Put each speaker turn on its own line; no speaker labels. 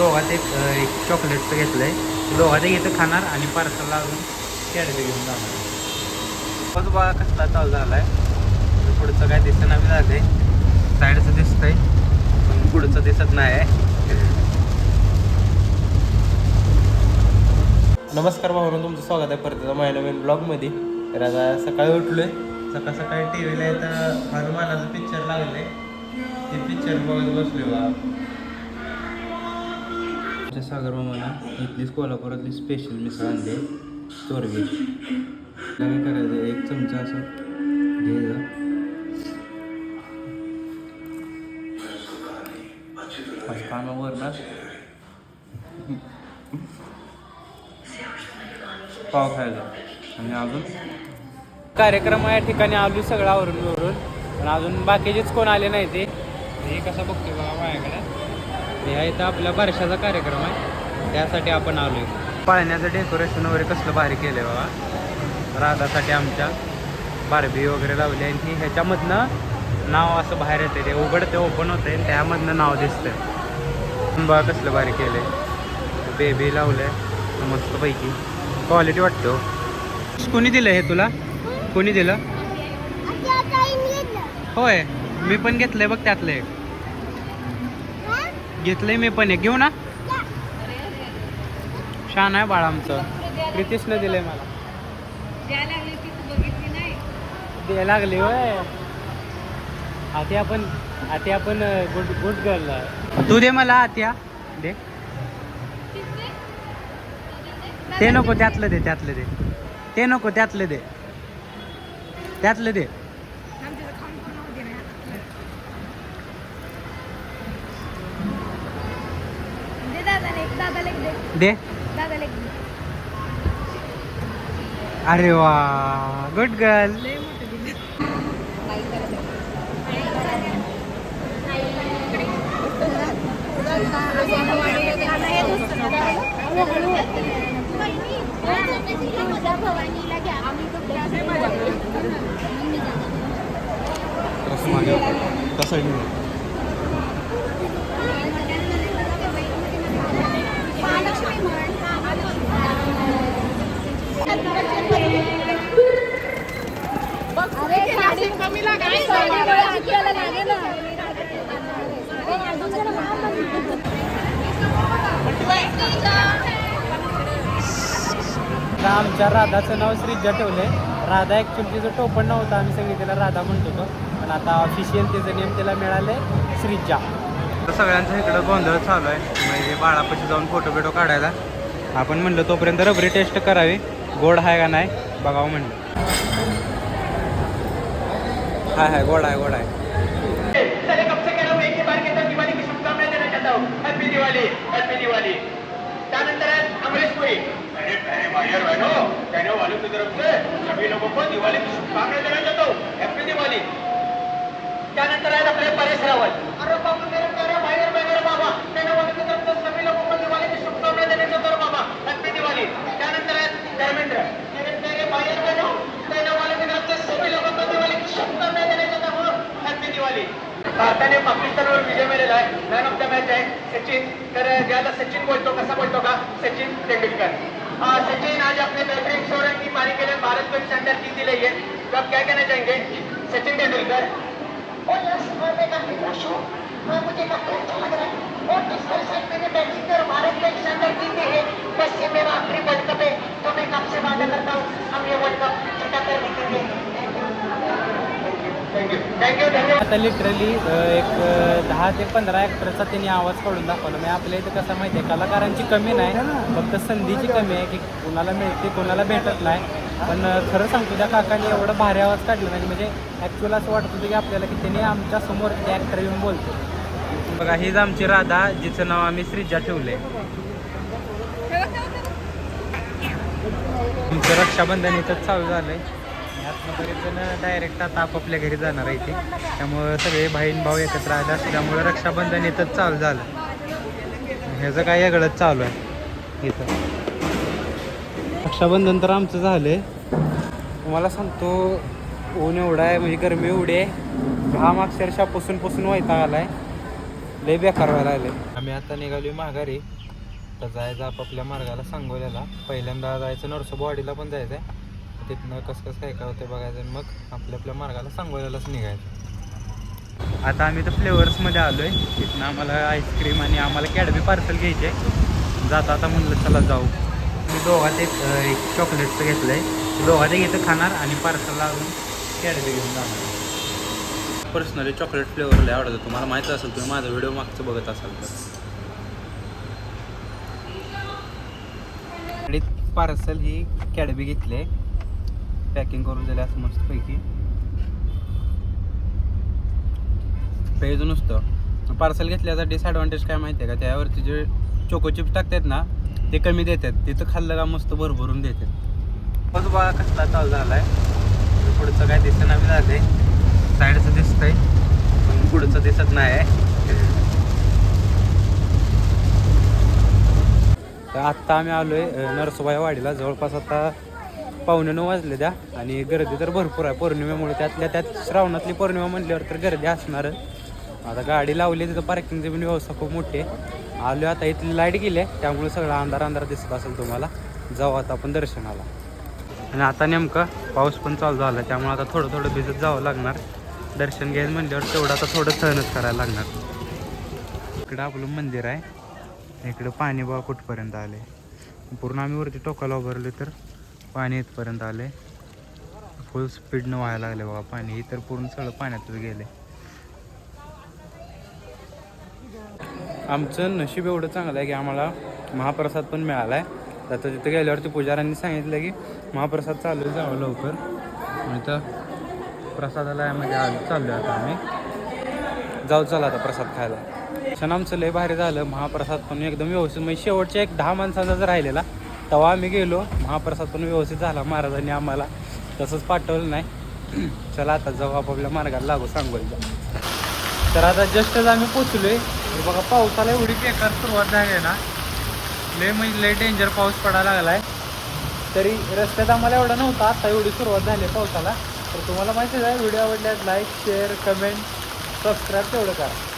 दोघात एक एक चॉकलेटचं घेतलं आहे दोघात एक इथं खाणार आणि पार्सलला अजून कॅडबी घेऊन जाणार. बघ बघा कसला चालू झाला आहे पुढचं काय दिसतं नाही झालं आहे साईडचं आहे पण पुढचं दिसत नाही. आहे नमस्कार भावना तुमचं स्वागत आहे परत माझ्या नवीन ब्लॉगमध्ये तर आता सकाळी उठलोय. सकाळ सकाळी टी व्हीला येतं. हनुमानाचं पिक्चर लागले ते पिक्चर बघत बसलोय बा. आमच्या सागर मामाला इथलीच कोल्हापुरातली स्पेशल मिसळ आणली. चोरवी. काय करायचं? एक चमचा असं घ्यायचा. पानावर ना. पाव खायचा आणि अजून? कार्यक्रम या ठिकाणी आलो सगळं आवरून बिवरून पण अजून बाकीचेच कोण आले नाही ते. हे कसं बघतोय बघा माझ्याकडे. हे आहे तर आपल्या बारशाचा कार्यक्रम आहे. त्यासाठी आपण आलोय. पाळण्याचं डेकोरेशन वगैरे कसलं भारी केलंय बाबा. राधासाठी आमच्या बारबी वगैरे लावली आणि ती ह्याच्यामधनं नाव असं बाहेर येते ते उघडते ओपन होते आणि त्यामधनं नाव दिसतंय. बघा कसलं भारी केलंय. बेबी लावलंय. मस्तपैकी. क्वालिटी वाटतो कोणी दिलं हे तुला? कोणी दिलं? होय. मी पण घेतलंय बघ त्यातलं एक. घेतलंय मी पण घेऊ ना? छान आहे बाळा आमचं. प्रितीशनं दिलंय मला. द्यायला लागले होय. आती आपण आती आपण गुड गुड गर्ल तू दे मला आत्या. दे. ते नको त्यातलं दे त्यातलं दे. ते नको त्यातलं दे. त्यातलं दे. दे. अरे वा गुड गर्ल आता आमच्या राधाचं नाव श्रीजा ठेवलंय. राधा ॲक्च्युली तिचं टोपण नव्हतं आम्ही सगळी त्याला राधा म्हणत होतो. पण आता ऑफिशियल तिचं नेम त्याला मिळालंय श्रीजा. सगळ्यांचं इकडं गोंधळ चालू आहे. म्हणजे बाळापाशी जाऊन फोटो बिटो काढायला. आपण म्हणलं तोपर्यंत रबरी टेस्ट करावी. गोड आहे का नाही बघावं म्हणलं. हाय हाय गोड आहे गोड आहे
चले कब से कह रहा हूँ एक ही बार के अंदर दिवाली की शुभकामनाएं देना चाहता हूँ हैप्पी दिवाली हैप्पी दिवाली त्यानंतर है अमरीश पुरी अरे प्यारे भाई और बहनों वालों की तरफ से सभी लोगों को दिवाली की शुभकामनाएं देना चाहता हूँ हैप्पी दिवाली त्यानंतर आहेत आपले परेश रावल अरे बाबा मेरे प्यारे भाई और बहनों बाबा कहने वालों की तरफ से सभी लोगों को दिवाली की शुभकामनाएं देना चाहता हूँ बाबा हैप्पी दिवाली त्यानंतर आहेत धर्मेंद्र मेरे प्यारे भाई और बहनों कहने वालों की तरफ से सभी लोगों को दिवाली की शुभकामनाएं देना चाहता हूँ भारताने पाकिस्तानवर विजय मिळवलेला आहे मॅन ऑफ द मॅच आहे सचिन तर ज्याला सचिन बोलतो कसा बोलतो का सचिन तेंडुलकर सचिन आज अपने बेहतरीन सौ रन की पारी के लिए भारत को एक जीत दी रही है। तो आप क्या कहना चाहेंगे? सचिन तेंदुलकर।
और यस मैं काफ़ी खुश हूँ मैं मुझे काफ़ी अच्छा लग रहा है। और मैंने बैटिंग भारत को एक है बस ये मेरा आखिरी वर्ल्ड कप है तो मैं कब से वादा करता हूँ, हम ये वर्ल्ड कप जीता कर
आता लिटरली एक दहा ते पंधरा ॲक्टरचा त्यांनी आवाज काढून दाखवला. म्हणजे आपल्या इथं कसं माहिती आहे? कलाकारांची कमी नाही फक्त संधीची कमी आहे की कुणाला मिळते कुणाला भेटत नाही. पण खरं सांगतो त्या काकाने एवढं भारी आवाज काढला. नाही म्हणजे ॲक्च्युअल असं वाटत होतं की आपल्याला की त्यांनी आमच्यासमोर ते ॲक्टर येऊन बोलतो बघा हीच आमची राधा जिचं नाव आम्ही श्रीजा ठेवले आमचं रक्षाबंधन इथंच चालू झालंय. यातनं बरेच जण डायरेक्ट आता आपापल्या घरी जाणार आहे इथे त्यामुळं सगळे बहीण भाऊ एकत्र आले असल्यामुळं रक्षाबंधन इथंच चालू झालं. ह्याचं काय वेगळंच चालू आहे इथं. रक्षाबंधन तर आमचं झालंय. तुम्हाला सांगतो ऊन एवढा आहे म्हणजे गरमी एवढी आहे. घाम अक्षरशः पुसून पुसून वैताग आलाय. लय बेकार व्हायला आले आम्ही आता निघालो माघारी. तर जायचं आपापल्या मार्गाला सांगोल्याला. पहिल्यांदा जायचं नरसोबावाडीला पण जायचं आहे तिथनं कसं कसं काय काय होतं बघायचं मग आपल्या आपल्या मार्गाला सांगोल्यालाच निघायचं. आता आम्ही तर फ्लेवर्समध्ये आलो आहे तिथनं आम्हाला आईस्क्रीम आणि आम्हाला कॅडबी पार्सल घ्यायचे आहे. जाता आता म्हणलं चला जाऊ. मी दोघात एक एक चॉकलेटचं घेतलं आहे दोघात एक इथं खाणार आणि पार्सलला अजून कॅडबी घेऊन जाणार. पर्सनली चॉकलेट फ्लेवर लय आवडतं. तुम्हाला माहिती असेल तुम्ही माझा व्हिडिओ मागचं बघत असाल तर. पार्सल ही कॅडबी घेतली पॅकिंग करून दिले असं मस्तपैकी. पेज नुसतं. पार्सल घेतल्याचा डिसॲडव्हान्टेज काय माहिती आहे का? त्यावरती जे चोको चिप्स टाकतात ना ते कमी देतात. तिथं खाल्लं का मस्त भरभरून देतात. बघ बघा कसला चालू झाला आहे पुढचं काय दिसत नाही जाते साईडचं दिसतंय पण पुढचं दिसत नाही. आहे तर आत्ता आम्ही आलो आहे नरसोबाई वाडीला. जवळपास आता पावणे नऊ वाजले द्या. आणि गर्दी तर भरपूर आहे. पौर्णिमेमुळे त्यातल्या त्यात श्रावणातली पौर्णिमा म्हणल्यावर तर गर्दी असणारच आता गाडी लावली तिथं पार्किंगची पण व्यवस्था खूप मोठी आहे. आलो आता इथली लाइट गेली आहे. त्यामुळे सगळं अंधार अंधार दिसत असेल तुम्हाला. जाऊ आता आपण दर्शनाला. आणि आता नेमकं पाऊस पण चालू झाला. त्यामुळे आता थोडं थोडं भिजत जावं लागणार. दर्शन घ्यायचं म्हणल्यावर तेवढं आता थोडं सहनच करायला लागणार. इकडं आपलं मंदिर आहे. इकडं पाणी बघा कुठपर्यंत आले पूर्ण आम्ही वरती टोकाला उभारले तर. पाणी इथपर्यंत आले फुल स्पीडनं व्हायला लागले बघा पाणी. इतर पूर्ण सगळं पाण्यातच गेले आमचं नशीब एवढं चांगलं आहे की आम्हाला महाप्रसाद पण मिळाला आहे आता तिथं गेल्यावरती पुजाऱ्यांनी सांगितलं की महाप्रसाद चालू आहे, जावं लवकर. आणि तर प्रसादाला यामध्ये आलो चाललो आता आम्ही. जाऊ चला आता प्रसाद खायला. क्षण आमचं लय भारी झालं. महाप्रसाद पण एकदम व्यवस्थित. म्हणजे शेवटच्या एक दहा माणसांचाच राहिलेला तेव्हा आम्ही गेलो. महाप्रसाद पण व्यवस्थित झाला. महाराजांनी आम्हाला तसंच पाठवलं नाही. चला आता जाऊ आपापल्या मार्गाला लागू सांगोलीला तर आता जस्टच आम्ही पोचलोय. आहे बघा पावसाला एवढी बेकार सुरुवात झाली आहे ना. लय म्हणजे लय डेंजर पाऊस पडायला लागलाय. तरी रस्त्यात आम्हाला एवढा नव्हता आता एवढी सुरुवात झाली आहे पावसाला. तर तुम्हाला माहितीच आहे व्हिडिओ आवडल्यास लाईक शेअर कमेंट सबस्क्राईब तेवढं करा.